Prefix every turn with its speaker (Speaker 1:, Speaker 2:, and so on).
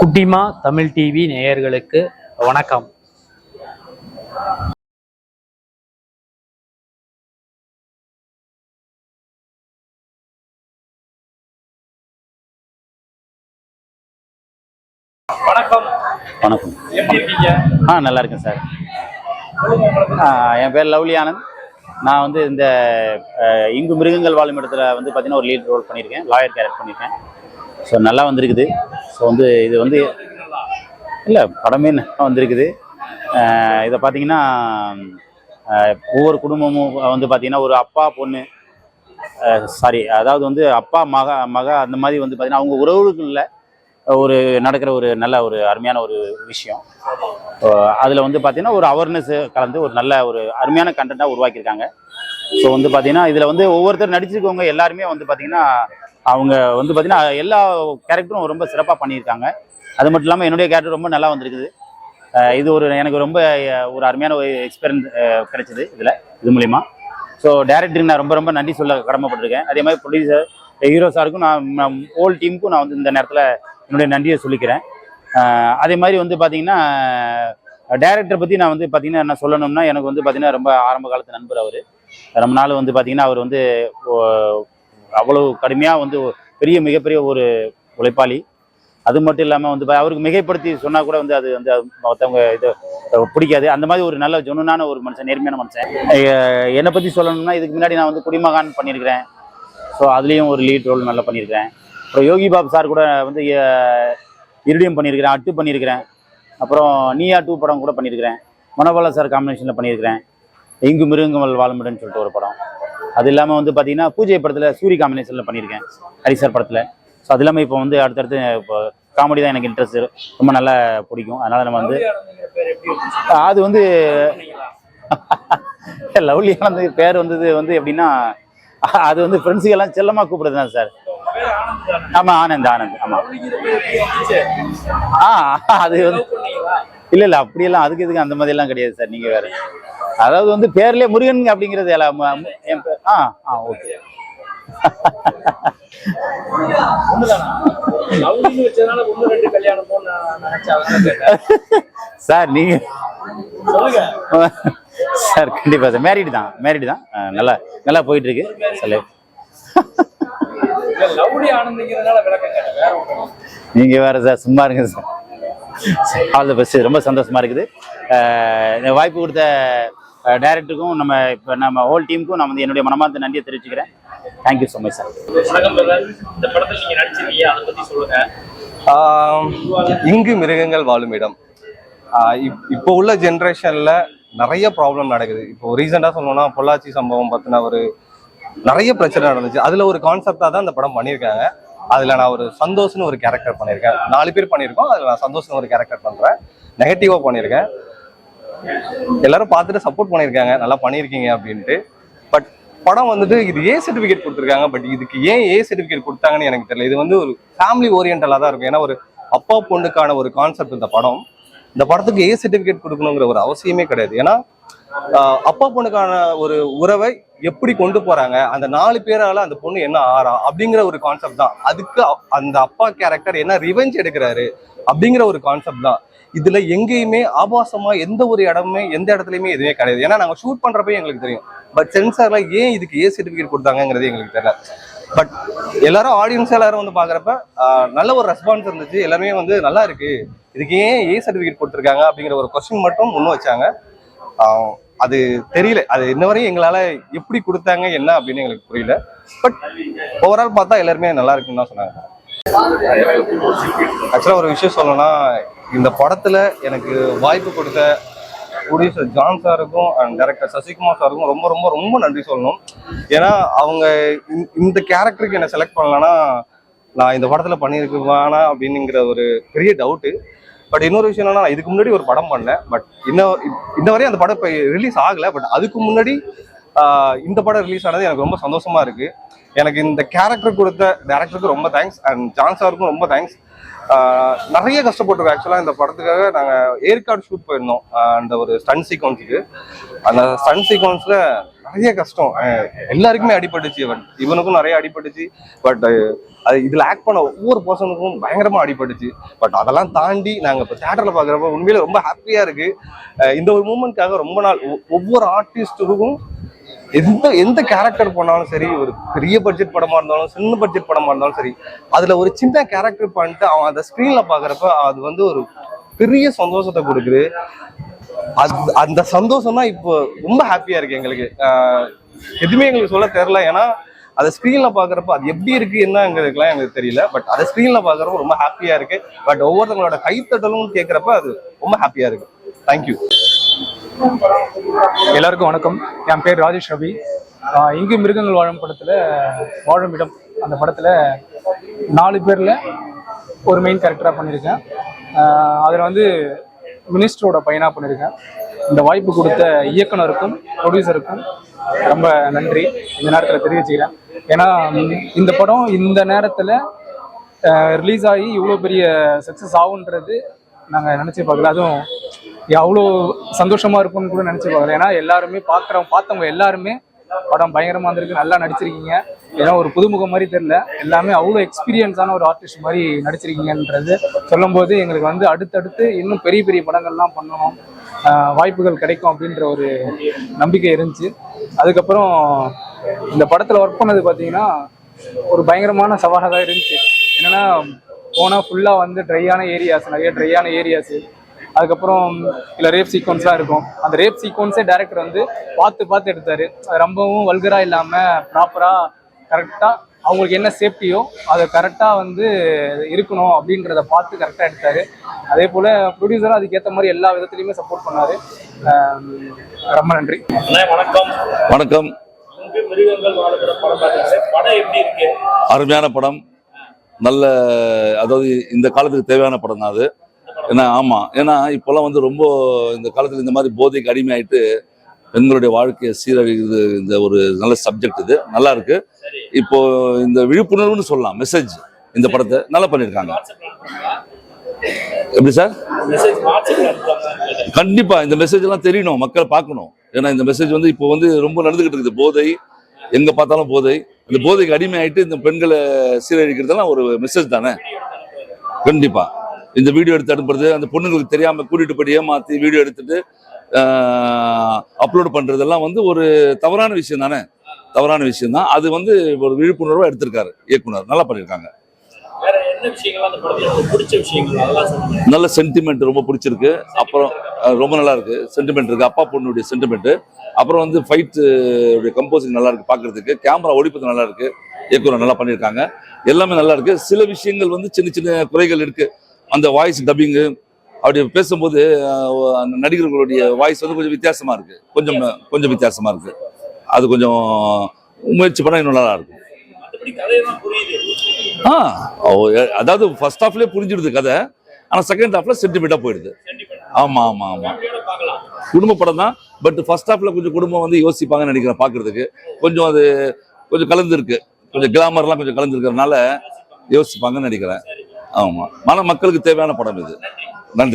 Speaker 1: குட்டிமா தமிழ் டிவி நேயர்களுக்கு வணக்கம். வணக்கம்.
Speaker 2: வணக்கம். ஆ நல்லா இருக்கேன் சார். என் பேர் லவ்லி ஆனந்த். நான் வந்து இந்த இங்கு மிருகங்கள் வாழும் இடத்துல வந்து பார்த்தீங்கன்னா ஒரு லீட் ரோல் பண்ணியிருக்கேன். லாயர் கேரக்ட் பண்ணியிருக்கேன். ஸோ நல்லா வந்திருக்குது. ஸோ வந்து இது வந்து இல்லை படமே நல்லா வந்திருக்குது. இதை பார்த்தீங்கன்னா ஒவ்வொரு குடும்பமும் வந்து பார்த்தீங்கன்னா ஒரு அப்பா பொண்ணு சாரி அதாவது வந்து அப்பா மக மக அந்த மாதிரி வந்து பார்த்தீங்கன்னா அவங்க உறவுகளில் ஒரு நடக்கிற ஒரு நல்ல ஒரு அருமையான ஒரு விஷயம். அதில் வந்து பார்த்தீங்கன்னா ஒரு அவேர்னஸ் கலந்து ஒரு நல்ல ஒரு அருமையான கண்டென்ட்டாக உருவாக்கியிருக்காங்க. ஸோ வந்து பார்த்தீங்கன்னா இதில் வந்து ஒவ்வொருத்தர் நடிச்சிருக்கவங்க எல்லாருமே வந்து பார்த்தீங்கன்னா அவங்க வந்து பார்த்தீங்கன்னா எல்லா கேரக்டரும் ரொம்ப சிறப்பாக பண்ணியிருக்காங்க. அது மட்டும் இல்லாமல் என்னுடைய கேரக்டர் ரொம்ப நல்லா வந்திருக்குது. இது ஒரு எனக்கு ரொம்ப ஒரு அருமையான ஒரு எக்ஸ்பீரியன்ஸ் கிடைச்சிது இதில் இது மூலிமா ஸோ டேரக்டருக்கு நான் ரொம்ப ரொம்ப நன்றி சொல்ல கடமைப்பட்டிருக்கேன். அதே மாதிரி ப்ரொடியூசர் ஹீரோ சாருக்கும் நான் ஹோல் டீமுக்கும் நான் வந்து இந்த நேரத்தில் என்னுடைய நன்றியை சொல்லிக்கிறேன். அதே மாதிரி வந்து பார்த்தீங்கன்னா டேரக்டரை பற்றி நான் வந்து பார்த்தீங்கன்னா என்ன சொல்லணும்னா எனக்கு வந்து பார்த்தீங்கன்னா ரொம்ப ஆரம்ப காலத்து நண்பர் அவர். ரொம்ப நாள் வந்து பார்த்தீங்கன்னா அவர் வந்து அவ்வளவு கடுமையாக வந்து பெரிய மிகப்பெரிய ஒரு உழைப்பாளி. அது மட்டும் இல்லாமல் வந்து அவருக்கு மிகைப்படுத்தி சொன்னால் கூட வந்து அது வந்து மற்றவங்க இது பிடிக்காது. அந்த மாதிரி ஒரு நல்ல ஜொனுனான ஒரு மனுஷன் நேர்மையான மனுஷன். என்னை பற்றி சொல்லணும்னா இதுக்கு முன்னாடி நான் வந்து குடிமகான் பண்ணியிருக்கிறேன். ஸோ அதுலேயும் ஒரு லீட் ரோல் நல்லா பண்ணியிருக்கிறேன். அப்புறம் யோகி பாபு சார் கூட வந்து இருடியம் பண்ணியிருக்கிறேன் அட்டு பண்ணியிருக்கிறேன். அப்புறம் நீயா டூ படம் கூட பண்ணியிருக்கிறேன். மனோபாலா சார் காம்பினேஷனில் பண்ணியிருக்கிறேன். இங்கு மிருகங்கள் வாழுமிடன்னு சொல்லிட்டு ஒரு படம். அது இல்லாமல் வந்து பார்த்தீங்கன்னா பூஜை படத்தில் சூரிய காம்பினேஷனில் பண்ணியிருக்கேன் ஹரிசர் படத்தில். ஸோ அது இல்லாமல் இப்போ வந்து அடுத்தடுத்து இப்போ காமெடி தான் எனக்கு இன்ட்ரெஸ்ட் ரொம்ப நல்லா பிடிக்கும். அதனால் நம்ம வந்து அது வந்து லவ்லி ஆனந்த் பேர் வந்தது வந்து எப்படின்னா அது வந்து ஃப்ரெண்ட்ஸுக்கெல்லாம் செல்லமாக கூப்பிடுறது தான் சார். ஆமாம் ஆனந்த் ஆனந்த் ஆமாம் ஆ அது வந்து இல்லை இல்லை அப்படியெல்லாம் அதுக்கு இதுக்கு அந்த மாதிரிலாம் கிடையாது சார். நீங்கள் வேறு. அதாவது வந்து பேர்லேயே முருகன் அப்படிங்கிறது எல்லாம் என் பேர். ஆ ஆ ஓகே. சார் நீங்கள் சார் கண்டிப்பாக சார். மேரிடு தான் மேரிடு தான். நல்லா நல்லா போயிட்டு இருக்கு சொல்லு.
Speaker 1: நீங்க வேற
Speaker 2: சார் சும்மா இருங்க சார். ஆல் த பெஸ்ட் ரொம்ப சந்தோஷமா இருக்குது. வாய்ப்பு கொடுத்த டைரக்டருக்கும் நம்ம இப்போ நம்ம ஹோல் டீமுக்கும் நான் வந்து என்னுடைய மனமார்ந்த நன்றியை தெரிவிச்சுக்கிறேன். Thank you so much sir.
Speaker 1: இந்த படத்துல நீங்க நடிச்சிருக்கீங்க அதை பத்தி சொல்லுங்க.
Speaker 3: ஆஹ் இங்கு மிருகங்கள் வாழும் இடம். இப்போ உள்ள ஜென்ரேஷன்ல நிறைய ப்ராப்ளம் நடக்குது. இப்போ ரீசெண்டாக சொல்லணும்னா பொள்ளாச்சி சம்பவம் பத்தின ஒரு நிறைய பிரச்சனை நடந்துச்சு. அதுல ஒரு கான்செப்டா தான் இந்த படம் பண்ணியிருக்காங்க. அதுல நான் ஒரு சந்தோஷ்னு ஒரு கேரக்டர் பண்ணியிருக்கேன். நாலு பேர் பண்ணியிருக்கோம். அதுல நான் சந்தோஷ்னு ஒரு கேரக்டர் பண்றேன். நெகட்டிவா பண்ணியிருக்கேன். எல்லாரும் பார்த்துட்டு சப்போர்ட் பண்ணியிருக்காங்க நல்லா பண்ணியிருக்கீங்க அப்படின்ட்டு. பட் படம் வந்துட்டு இது ஏ சர்டிஃபிகேட் கொடுத்துருக்காங்க பட் இதுக்கு ஏன் ஏ சர்டிஃபிகேட் கொடுத்தாங்கன்னு எனக்கு தெரியல. இது வந்து ஒரு ஃபேமிலி ஓரியன்டலாக தான் இருக்கும். ஏன்னா ஒரு அப்பா பொண்ணுக்கான ஒரு கான்செப்ட் இந்த படம். இந்த படத்துக்கு ஏ சர்டிஃபிகேட் கொடுக்கணுங்கிற ஒரு அவசியமே கிடையாது. ஏன்னா அப்பா பொண்ணுக்கான ஒரு உறவை எப்படி கொண்டு போறாங்க? அந்த நாலு பேரால அந்த பொண்ணு என்ன ஆறா? அப்படிங்கிற ஒரு கான்செப்ட் தான். அதுக்கு அந்த அப்பா கேரக்டர் என்ன ரிவெஞ்ச் எடுக்கிறாரு? அப்படிங்கிற ஒரு கான்செப்ட் தான். இதுல எங்கேயுமே ஆபாசமா எந்த ஒரு இடமுமே எந்த இடத்துலயுமே எதுவுமே கிடையாது. ஏன்னா நாங்க ஷூட் பண்றப்ப எங்களுக்கு தெரியும். பட் சென்சார்ல ஏன் இதுக்கு ஏ சர்டிபிகேட் கொடுத்தாங்கங்கிறது எங்களுக்கு தெரியல. பட் எல்லாரும் ஆடியன்ஸ் எல்லாரும் வந்து பாக்குறப்ப நல்ல ஒரு ரெஸ்பான்ஸ் இருந்துச்சு. எல்லாருமே வந்து நல்லா இருக்கு. இதுக்கு ஏன் ஏ சர்டிபிகேட் கொடுத்துருக்காங்க அப்படிங்கிற ஒரு கொஸ்டின் மட்டும் முன் வச்சாங்க. அது தெரியல. அது இன்ன வரையும் எங்களால எப்படி கொடுத்தாங்க என்ன அப்படின்னு எங்களுக்கு புரியல. பட் ஓவரால் பார்த்தா எல்லாருமே நல்லா இருக்குன்னு தான் சொன்னாங்க. ஆக்சுவலாக ஒரு விஷயம் சொல்லணும்னா இந்த படத்துல எனக்கு வாய்ப்பு கொடுத்த ப்ரொடியூசர் ஜான் சாருக்கும் அண்ட் டேரக்டர் சசிகுமார் சாருக்கும் ரொம்ப ரொம்ப ரொம்ப நன்றி சொல்லணும். ஏன்னா அவங்க இந்த- இந்த கேரக்டருக்கு என்னை செலக்ட் பண்ணலன்னா நான் இந்த படத்துல பண்ணியிருக்குவானா அப்படிங்கிற ஒரு பெரிய டவுட்டு பட் இன்னொரு விஷயம் என்னன்னா நான் இதுக்கு முன்னாடி ஒரு படம் பண்ணேன். பட் இன்னும் இன்ன வரையும் அந்த படம் இப்போ ரிலீஸ் ஆகல. பட் அதுக்கு முன்னாடி இந்த படம் ரிலீஸ் ஆனது எனக்கு ரொம்ப சந்தோஷமா இருக்கு. எனக்கு இந்த கேரக்டர் கொடுத்த டேரக்டருக்கு ரொம்ப தேங்க்ஸ் அண்ட் ஜான்சாருக்கும் ரொம்ப தேங்க்ஸ் நிறைய கஷ்டப்பட்டிருக்கோம். ஆக்சுவலாக இந்த படத்துக்காக நாங்கள் ஏற்காடு ஷூட் போயிருந்தோம். அந்த ஒரு ஸ்டன் சீக்வன்ஸுக்கு அந்த ஸ்டன் சீக்வன்ஸில் நிறைய கஷ்டம். எல்லாருக்குமே அடிபட்டுச்சு. இவன் இவனுக்கும் நிறைய அடிபட்டுச்சு. பட் அது இதில் ஆக்ட் பண்ண ஒவ்வொரு பர்சனுக்கும் பயங்கரமாக அடிபட்டுச்சு. பட் அதெல்லாம் தாண்டி நாங்கள் இப்போ தேட்டரில் பார்க்குறப்ப உண்மையிலே ரொம்ப ஹாப்பியாக இருக்குது இந்த ஒரு மூமெண்ட்காக ரொம்ப நாள் ஒவ்வொரு ஆர்டிஸ்ட்டுக்கும் எந்த எந்த கேரக்டர் பண்ணாலும் சரி ஒரு பெரிய பட்ஜெட் படமா இருந்தாலும் சின்ன பட்ஜெட் படமா இருந்தாலும் சரி அதுல ஒரு சின்ன கேரக்டர் பண்ணிட்டு அவன் அந்த ஸ்கிரீன்ல பாக்குறப்ப அது வந்து ஒரு பெரிய சந்தோஷத்தை கொடுக்குது. அது அந்த சந்தோஷம் தான் இப்போ ரொம்ப ஹாப்பியா இருக்கு எங்களுக்கு. எதுவுமே எங்களுக்கு சொல்ல தெரியல. ஏன்னா அதை ஸ்க்ரீன்ல பாக்குறப்ப அது எப்படி இருக்கு என்னங்கிறதுக்குலாம் எங்களுக்கு தெரியல. பட் அதை ஸ்க்ரீன்ல பாக்குறப்ப ரொம்ப ஹாப்பியா இருக்கு. பட் ஒவ்வொருத்தவங்களோட கைத்தட்டலும் கேட்கறப்ப அது ரொம்ப ஹாப்பியா இருக்கு. தேங்க்யூ
Speaker 4: எல்லாருக்கும் வணக்கம். என் பேர் ராஜேஷ் ரவி. இங்கு மிருகங்கள் வாழும் படத்தில் வாழும் இடம் அந்த படத்தில் நாலு பேரில் ஒரு மெயின் கேரக்டராக பண்ணியிருக்கேன் அதில் வந்து மினிஸ்டரோட பையனாக பண்ணியிருக்கேன் இந்த வாய்ப்பு கொடுத்த இயக்குனருக்கும் ப்ரொடியூசருக்கும் ரொம்ப நன்றி. இந்த நேரத்தில் தெரிவிச்சுக்கிறேன். ஏன்னா இந்த படம் இந்த நேரத்தில் ரிலீஸ் ஆகி இவ்வளோ பெரிய சக்ஸஸ் ஆகுன்றது நாங்கள் நினச்சி பார்க்கல. அதுவும் அவ்வளோ சந்தோஷமா இருக்கும்னு கூட நினச்சி பார்க்கல ஏன்னா எல்லாருமே பார்க்குறவங்க பார்த்தவங்க எல்லாருமே படம் பயங்கரமாக இருந்திருக்கு நல்லா நடிச்சிருக்கீங்க. ஏன்னா ஒரு புதுமுகம் மாதிரி தெரியல. எல்லாமே அவ்வளோ எக்ஸ்பீரியன்ஸான ஒரு ஆர்டிஸ்ட் மாதிரி நடிச்சிருக்கீங்கன்றது சொல்லும்போது எங்களுக்கு வந்து அடுத்தடுத்து இன்னும் பெரிய பெரிய படங்கள்லாம் பண்ணணும் வாய்ப்புகள் கிடைக்கும் அப்படின்ற ஒரு நம்பிக்கை இருந்துச்சு. அதுக்கப்புறம் இந்த படத்தில் ஒர்க் பண்ணது பார்த்தீங்கன்னா ஒரு பயங்கரமான சவாலாக தான் இருந்துச்சு. என்னன்னா போனால் ஃபுல்லாக வந்து ட்ரையான ஏரியாஸ் நிறைய ட்ரையான ஏரியாஸு அதுக்கப்புறம் இல்லை ரேப் சீக்வன்ஸ்லாம் இருக்கும். அந்த ரேப் சீக்வன்ஸே டேரக்டர் வந்து பார்த்து பார்த்து எடுத்தாரு. அது ரொம்பவும் வல்கராக இல்லாமல் ப்ராப்பராக கரெக்டாக அவங்களுக்கு என்ன சேஃப்டியோ அதை கரெக்டாக வந்து இருக்கணும் அப்படின்றத பார்த்து கரெக்டாக எடுத்தாரு. அதே போல் ப்ரொடியூசரும் அதுக்கேற்ற மாதிரி எல்லா விதத்துலையுமே சப்போர்ட் பண்ணாரு. ரொம்ப நன்றி.
Speaker 1: அண்ணா வணக்கம்.
Speaker 5: வணக்கம். அருமையான படம். நல்ல அதாவது இந்த காலத்துக்கு தேவையான படம் தான் அது. ஏன்னா ஆமாம் ஏன்னா இப்போல்லாம் வந்து ரொம்ப இந்த காலத்தில் இந்த மாதிரி போதைக்கு அடிமையாயிட்டு பெண்களுடைய வாழ்க்கையை சீரழிக்கிறது இந்த ஒரு நல்ல சப்ஜெக்ட் இது. நல்லா இருக்கு. இப்போ இந்த விழிப்புணர்வுன்னு சொல்லலாம். மெசேஜ் இந்த படத்தை நல்லா பண்ணியிருக்காங்க. எப்படி சார்? கண்டிப்பா. இந்த மெசேஜ் எல்லாம் தெரியணும். மக்கள் பார்க்கணும். ஏன்னா இந்த மெசேஜ் வந்து இப்போ வந்து ரொம்ப நடந்துகிட்டு இருக்குது. போதை எங்க பார்த்தாலும் போதை. இந்த போதைக்கு அடிமையாயிட்டு இந்த பெண்களை சீரழிக்கிறதெல்லாம் ஒரு மெசேஜ் தானே? கண்டிப்பா. இந்த வீடியோ எடுத்து அனுப்புறது அந்த பொண்ணுங்களுக்கு தெரியாம கூட்டிட்டு போய் ஏமாத்தி வீடியோ எடுத்துட்டு அப்லோட் பண்றதெல்லாம் வந்து ஒரு தவறான விஷயம் தானே? தவறான விஷயம் தான். அது வந்து ஒரு விழிப்புணர்வா எடுத்திருக்காரு இயக்குனர். நல்லா பண்ணியிருக்காங்க. நல்ல சென்டிமெண்ட் ரொம்ப பிடிச்சிருக்கு. அப்புறம் ரொம்ப நல்லா இருக்கு. சென்டிமெண்ட் இருக்கு. அப்பா பொண்ணுடைய சென்டிமெண்ட் அப்புறம் வந்து ஃபைட் உடைய கம்போசிங் நல்லா இருக்கு பார்க்கிறதுக்கு கேமரா ஒளிப்பது நல்லா இருக்கு. இயக்குனர் நல்லா பண்ணியிருக்காங்க. எல்லாமே நல்லா இருக்கு. சில விஷயங்கள் வந்து சின்ன சின்ன குறைகள் இருக்கு. அந்த வாய்ஸ் டப்பிங்கு அப்படி பேசும்போது அந்த நடிகர்களுடைய வாய்ஸ் வந்து கொஞ்சம் வித்தியாசமா இருக்கு. கொஞ்சம் கொஞ்சம் வித்தியாசமா இருக்கு. அது கொஞ்சம் முயற்சி பண்ணா இன்னும் நல்லா இருக்கும். ஆ அதாவது ஃபர்ஸ்ட் ஹாஃப்லேயே புரிஞ்சிடுது கதை. ஆனால் செகண்ட் ஹாஃப்ல சென்டிமெண்ட்டாக போயிடுது.
Speaker 1: சென்டிமெண்ட்
Speaker 5: ஆமா ஆமா ஆமா.
Speaker 1: ஃபேமிலியோட பார்க்கலாம்.
Speaker 5: குடும்ப படம் தான் பட் ஃபர்ஸ்ட் ஹாஃப்ல கொஞ்சம் குடும்பம் வந்து யோசிப்பாங்கன்னு நினைக்கிறேன் பார்க்கிறதுக்கு கொஞ்சம் அது கொஞ்சம் கலந்துருக்கு. கொஞ்சம் கிளாமர்லாம் கொஞ்சம் கலந்துருக்கிறதுனால யோசிப்பாங்கன்னு நினைக்கிறேன். ஆமா. மன மக்களுக்கு தேவையான படம் இது. நன்றி.